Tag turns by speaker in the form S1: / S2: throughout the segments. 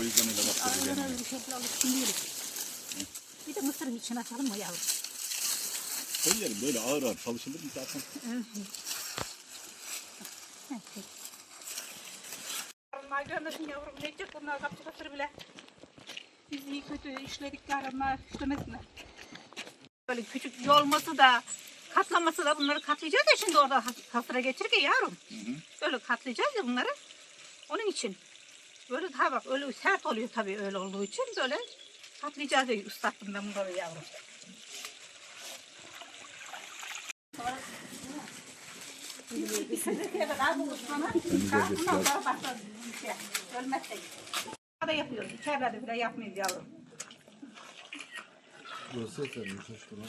S1: o yüzden öyle bastırdı
S2: Aralara
S1: kendini.
S2: bir şekilde alıp sürüyoruz. Bir de mısırın içine atalım mı yavrum?
S1: Koyarım böyle ağır ağır çalışılır mı zaten?
S2: Onlar görmesin yavrum. Ne edecek bunlar kapçı kaptır bile. Biz iyi kötü işledik yarınlar işlemesinler. Böyle küçük yolması da katlaması da bunları katlayacağız ya şimdi orada hasıra geçirirken yavrum. Böyle katlayacağız ya bunları. Onun için. Böyle daha bak öyle sert oluyor tabii öyle olduğu için böyle katlayacağız diye ıslattım ben bunları yavrum. Da yapıyoruz. İçeride bile yapmıyoruz yavrum.
S3: Burası bulduk.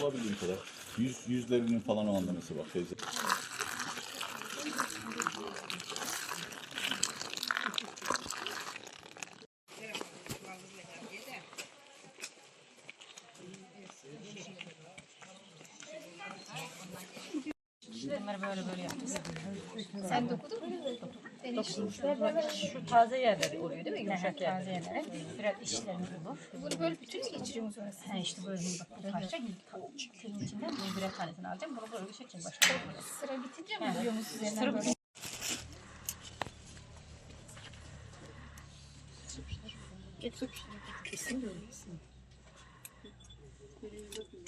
S1: Olabildiğim kadar. Yüz, yüzlerinin falan o anlaması bak teyze.
S4: Sen dokudun mu? Şu taze yerleri oluyor değil mi? Yumuşak yerler. Taze yerler. Biraz işlerini olur. Bunu böyle bütün mü geçiriyorsunuz? He işte böyle bir bak parça Şunun içinden böyle birer tanesini alacağım. Bunu böyle seçeceğim başka. Sıra bitince mi biliyor musunuz? Sıra bitince.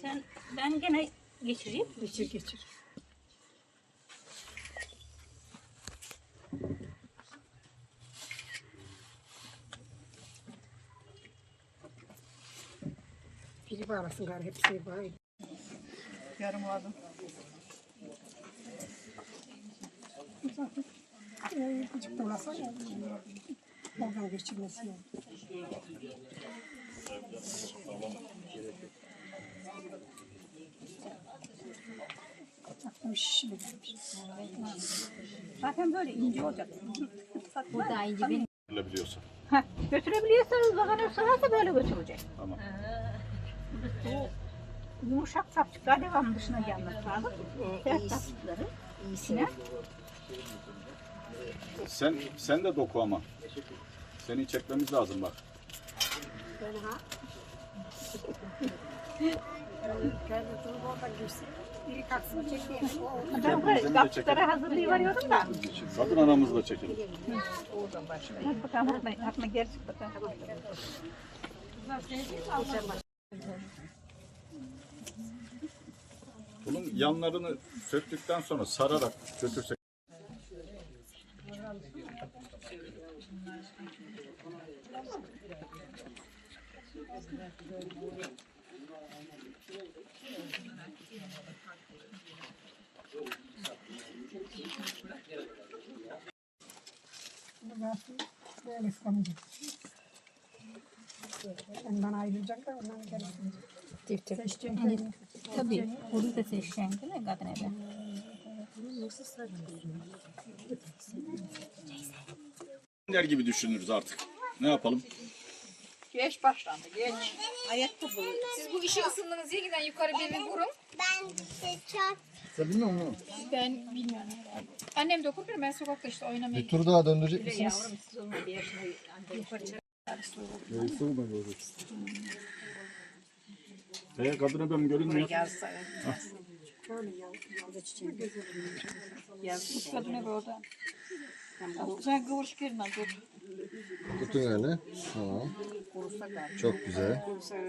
S2: Sen, ben gene geçireyim. Geçir geçir.
S5: Biri bağlasın gari hepsi bağlı.
S2: Yarım aldım.
S5: Küçük dolasa ya. Oradan geçirmesi şişi bitirmiş.
S2: Zaten böyle ince olacak.
S4: Bu da ince benim.
S1: Biliyorsun.
S2: Heh, götürebiliyorsanız bakanı sırası böyle götürecek.
S1: Tamam.
S2: Yumuşak sapçıklar devamlı dışına gelmesi lazım. Sert sapçıkları içine.
S1: Sen sen de doku ama. Seni çekmemiz lazım bak.
S2: Ben böyle sapçıkları hazırlayıveriyordum da.
S1: Sakın aramızda çekelim.
S2: Hadi bakalım atma, atma geri çık bakalım.
S1: Bunun yanlarını söktükten sonra sararak götürsek.
S5: Böyle ıslanacak. Ondan ayrılacak da ondan gerisini. Seçeceğim kendini.
S4: Tabii. Onu da seçeceksin değil mi kadın eve?
S1: Der gibi düşünürüz artık. Ne yapalım?
S2: Geç başlandı geç.
S4: Siz bu işi ısındınız yeniden yukarı bir vurun.
S6: Ben çok
S3: Sen bilmiyor musun?
S4: Ben bilmiyorum. Annem de okur ben sokakta işte oynamaya
S3: Bir tur daha döndürecek misiniz?
S2: Yavrum siz olma bir yaşına yukarı çık.
S3: Gerisi olma görecek.
S1: Ee, kadın ben görünmüyor.
S4: kadın evi orada. Sen kıvırcık girme dur.
S3: Tutun yani. Tamam. Çok güzel.